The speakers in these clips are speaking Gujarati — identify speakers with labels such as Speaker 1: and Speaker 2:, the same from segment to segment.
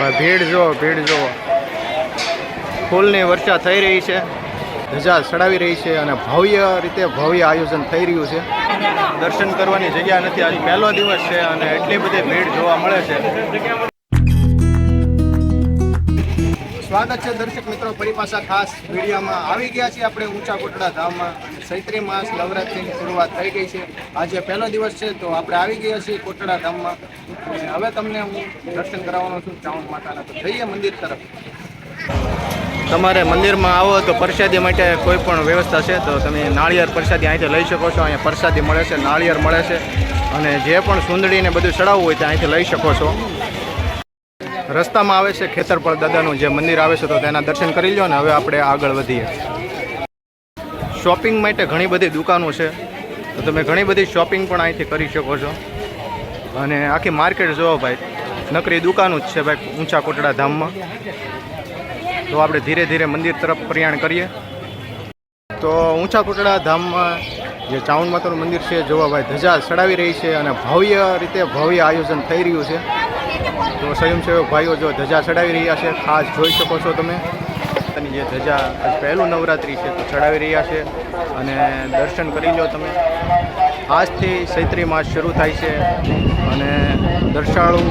Speaker 1: ભીડ જુઓ ભીડ જુઓ. ફૂલની વર્ષા થઈ રહી છે. ધજા ચડાવી રહી છે અને ભવ્ય રીતે ભવ્ય આયોજન થઈ રહ્યું છે. દર્શન કરવાની જગ્યા નથી. આજે પહેલો દિવસ છે અને એટલી બધી ભીડ જોવા મળે છે. સ્વાગત છે દર્શક મિત્રો, ફરી પાછા ખાસ મીડિયામાં આવી ગયા છીએ આપણે ઊંચા કોટડા ધામમાં. ચૈત્રી માસ, નવરાત્રિની શરૂઆત થઈ ગઈ છે. આજે પહેલો દિવસ છે, તો આપણે આવી ગયા છીએ કોટડા ધામમાં. હવે તમને હું દર્શન કરાવવાનો છું ચાવણ માતાના. તો જઈએ મંદિર તરફ. તમારે મંદિરમાં આવો તો પ્રસાદી માટે કોઈ પણ વ્યવસ્થા છે, તો તમે નાળિયેર પ્રસાદી અહીંથી લઈ શકો છો. અહીંયા પ્રસાદી મળે છે, નાળિયેર મળે છે. અને જે પણ સુંદડીને બધું ચડાવવું હોય તે અહીંથી લઈ શકો છો. રસ્તામાં આવે છે ખેતરપળ દાદાનું જે મંદિર આવે છે તો તેના દર્શન કરી લો ને હવે આપણે આગળ વધીએ. શોપિંગ માટે ઘણી બધી દુકાનો છે. તો તમે ઘણી બધી શોપિંગ પણ અહીંથી કરી શકો છો. અને આખી માર્કેટ જોવો ભાઈ, નકરી દુકાનો જ છે ભાઈ, ઊંચા કોટડા ધામમાં. તો આપણે ધીરે ધીરે મંદિર તરફ પ્રયાણ કરીએ. તો ઊંચા કોટડા ધામમાં જે ચાવણ માતાનું મંદિર છે, જોવા ભાઈ, ધજા ચડાવી રહી છે અને ભવ્ય રીતે ભવ્ય આયોજન થઈ રહ્યું છે. તો સ્વયંસેવક ભાઈઓ જો ધજા ચડાવી રહ્યા છે, ખાસ જોઈ શકો છો તમે. અને જે ધજા પહેલું નવરાત્રિ છે, તો ચડાવી રહ્યા છે અને દર્શન કરી લો તમે. આજથી ચૈત્રી માસ શરૂ થાય છે અને દર્શાળુ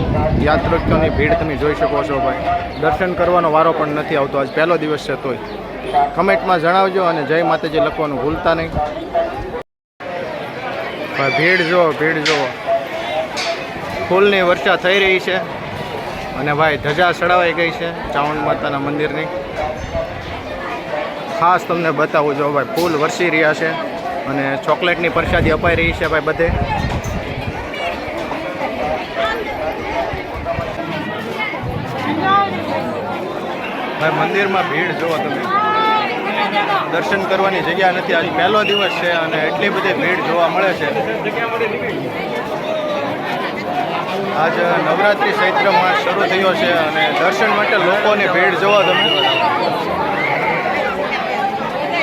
Speaker 1: યાત્રિકોની ભીડ તમે જોઈ શકો છો ભાઈ. દર્શન કરવાનો વારો પણ નથી આવતો, આજ પહેલો દિવસ છે તોય. કમેન્ટમાં જણાવજો અને જય માતાજી લખવાનું ભૂલતા નહીં. ભીડ જુઓ ભીડ જુઓ. ફૂલની વર્ષા થઈ રહી છે. અને ભાઈ ધજા ચડાવાઈ ગઈ છે ચાવણ માતાના મંદિરની. ખાસ તમને બતાવું જો ભાઈ ફૂલ વરસી રહ્યા છે અને ચોકલેટની પ્રસાદી અપાઈ રહી છે ભાઈ બધે. ભાઈ મંદિરમાં ભીડ જુઓ તમે. દર્શન કરવાની જગ્યા નથી. આજે પહેલો દિવસ છે અને એટલી બધી ભીડ જોવા મળે છે. આજ નવરાત્રિ ચૈત્રમાં શરૂ થયો છે અને દર્શન માટે લોકોની ભીડ જોવો તમે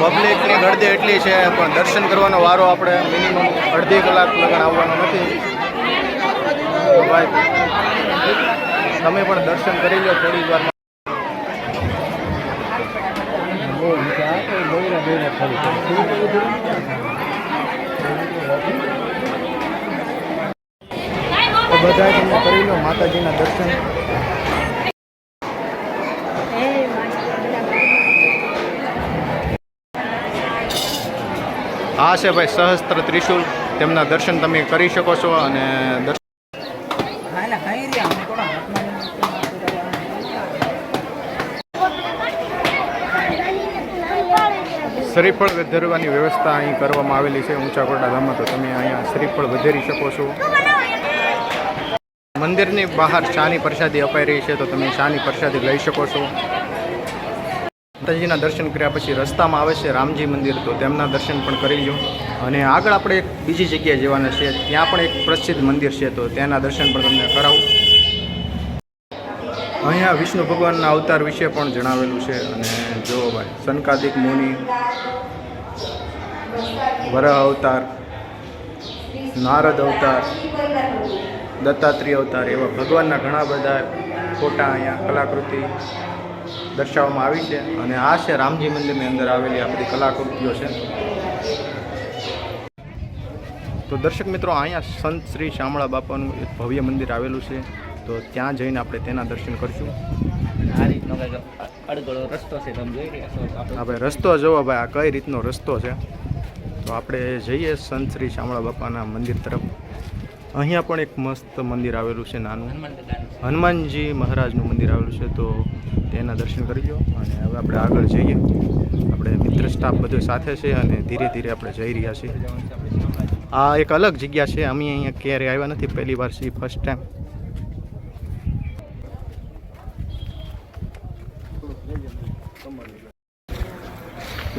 Speaker 1: પબ્લિકની ગળદી એટલી છે, પણ દર્શન કરવાનો વારો આપણે મિનિમમ અડધી કલાક લગન આવવાનો નથી. ભાઈ, તમે પણ દર્શન કરી લો થોડી વારમાં તો બધા તમે કરી લો, માતાજીના દર્શન. આ છે ભાઈ, સહસ્ત્ર ત્રિશુલ. તેમના દર્શન તમે કરી શકો છો અને શ્રીફળ વધેરવાની વ્યવસ્થા અહીં કરવામાં આવેલી છે, ઊંચા કોરડા ગામમાં તો તમે અહીંયા શ્રીફળ વધારી શકો છો. મંદિરની બહાર શાની પ્રસાદી અપાઈ રહી છે, તો તમે શાની પ્રસાદી લઈ શકો છો. માતાજીના દર્શન કર્યા પછી રસ્તામાં આવે છે રામજી મંદિર, તો તેમના દર્શન પણ કરી લો અને આગળ આપણે એક બીજી જગ્યાએ જવાના છે, ત્યાં પણ એક પ્રસિદ્ધ મંદિર છે, તો ત્યાંના દર્શન પણ તમને કરાવું. અહીંયા વિષ્ણુ ભગવાનના અવતાર વિશે પણ જણાવેલું છે, અને જો ભાઈ સનકાદિક મુનિ, વરહ અવતાર, નારદ અવતાર દત્તાત્રેય અવતાર એવા ભગવાનના ઘણા બધા ફોટા અહીંયા કલાકૃતિ દર્શાવવામાં આવી છે. અને આ છે રામજી મંદિરની અંદર આવેલી આ બધી કલાકૃતિઓ છે. તો દર્શક મિત્રો અહીંયા સંત શ્રી શામળા બાપાનું એક ભવ્ય મંદિર આવેલું છે. તો ત્યાં જઈને આપણે તેના દર્શન કરીશું.
Speaker 2: આ રીતનો અડગળો રસ્તો છે તમે જોઈ રહ્યા છો.
Speaker 1: હા
Speaker 2: આપણે
Speaker 1: ભાઈ રસ્તો જોવો ભાઈ આ કઈ રીતનો રસ્તો છે? તો આપણે જઈએ સંત શ્રી શામળા બાપાના મંદિર તરફ. અહીંયા પણ એક મસ્ત મંદિર આવેલું છે નાનું. હનુમાનજી મહારાજનું મંદિર આવેલું છે તો તેના દર્શન કરી લો અને હવે આપણે આગળ જઈએ. આપણે મિત્ર સ્ટાફ બધો સાથે છે અને ધીરે ધીરે આપણે જઈ રહ્યા છીએ. આ એક અલગ જગ્યા છે. અમે અહીંયા ક્યારેય આવ્યા નથી. પહેલી વાર છીએ ફર્સ્ટ ટાઈમ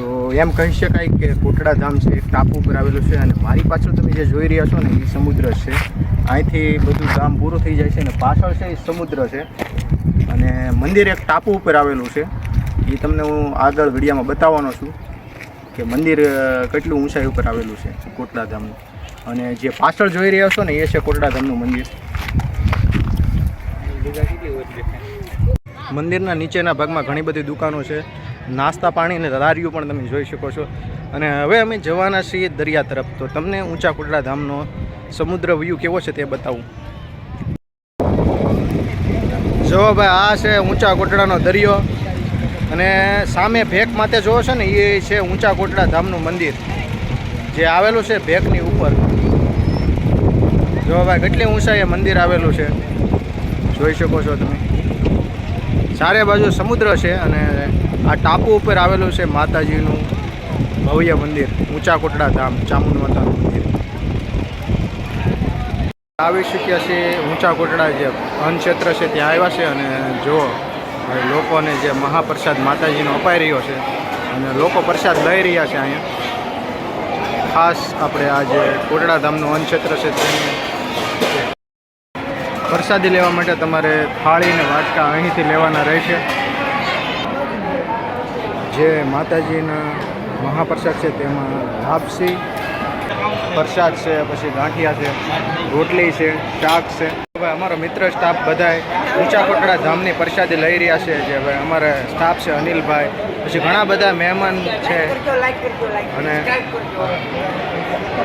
Speaker 1: તો એમ કહી શકાય કે કોટડા ધામ છે, એક ટાપુ ઉપર આવેલું છે અને મારી પાછળ તમે જે જોઈ રહ્યા છો ને, એ સમુદ્ર છે. અહીંથી બધું ગામ પૂરું થઈ જાય છે અને પાછળ છે એ સમુદ્ર છે. અને મંદિર એક ટાપુ ઉપર આવેલું છે. એ તમને હું આગળ વિડીયામાં બતાવવાનો છું કે મંદિર કેટલું ઊંચાઈ ઉપર આવેલું છે કોટડા ધામનું. અને જે પાછળ જોઈ રહ્યા છો ને, એ છે કોટડા ધામનું મંદિર.
Speaker 2: કેટલી
Speaker 1: મંદિરના નીચેના ભાગમાં ઘણી બધી દુકાનો છે. નાસ્તા પાણી અને લારીઓ પણ તમે જોઈ શકો છો. અને હવે અમે જવાના છીએ દરિયા તરફ. તો તમને ઊંચા કોટડા ધામનો સમુદ્ર વ્યૂ કેવો છે તે બતાવું. જો ભાઈ, આ છે ઊંચા કોટડાનો દરિયો. અને સામે ભેક માથે જોવો છો ને, એ છે ઊંચા કોટડા ધામનું મંદિર. જે આવેલું છે ભેકની ઉપર. જો ભાઈ, કેટલી ઊંચાઈએ મંદિર આવેલું છે. જોઈ શકો છો તમે. ચારે બાજુ સમુદ્ર છે અને આ ટાપુ ઉપર આવેલું છે માતાજીનું ભવ્ય મંદિર, ઊંચા કોટડા ધામ, ચામુંડ માતાનું મંદિર. આવી શક્યા છે ઊંચા કોટડા જે અન્નક્ષેત્ર છે, ત્યાં આવ્યા છે અને જો લોકોને જે મહાપ્રસાદ માતાજીનો અપાઈ રહ્યો છે અને લોકો પ્રસાદ લઈ રહ્યા છે અહીંયા. ખાસ આપણે આ જે કોટડા ધામનું અન્નક્ષેત્ર છે, તેની પ્રસાદી લેવા માટે તમારે થાળી અને વાટકા અહીંથી લેવાના રહેશે. જે માતાજીના મહાપ્રસાદ છે તેમાં લાપસી, પ્રસાદ છે, પછી ગાંઠિયા છે, રોટલી છે, શાક છે. હવે અમારો મિત્ર સ્ટાફ બધાય ઊંચા કોટડા ધામની પ્રસાદી લઈ રહ્યા છે, જે હવે અમારા સ્ટાફ છે અનિલભાઈ. પછી ઘણા બધા મહેમાન છે. અને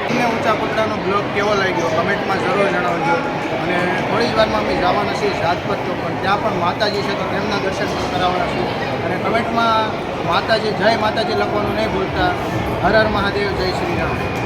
Speaker 1: તમને ઊંચા કોટડાનો બ્લોગ કેવો લાગ્યો? કમેન્ટમાં જરૂર જણાવજો. અને થોડી જ વારમાં અમે જવાના છીએ જાતપત તો પણ ત્યાં પણ માતાજી છે તો તેમના દર્શન પણ કરાવવાના છીએ. અને કમેન્ટમાં માતાજી જય માતાજી લખવાનું નહીં ભૂલતા. હર હર મહાદેવ જય શ્રી રામ.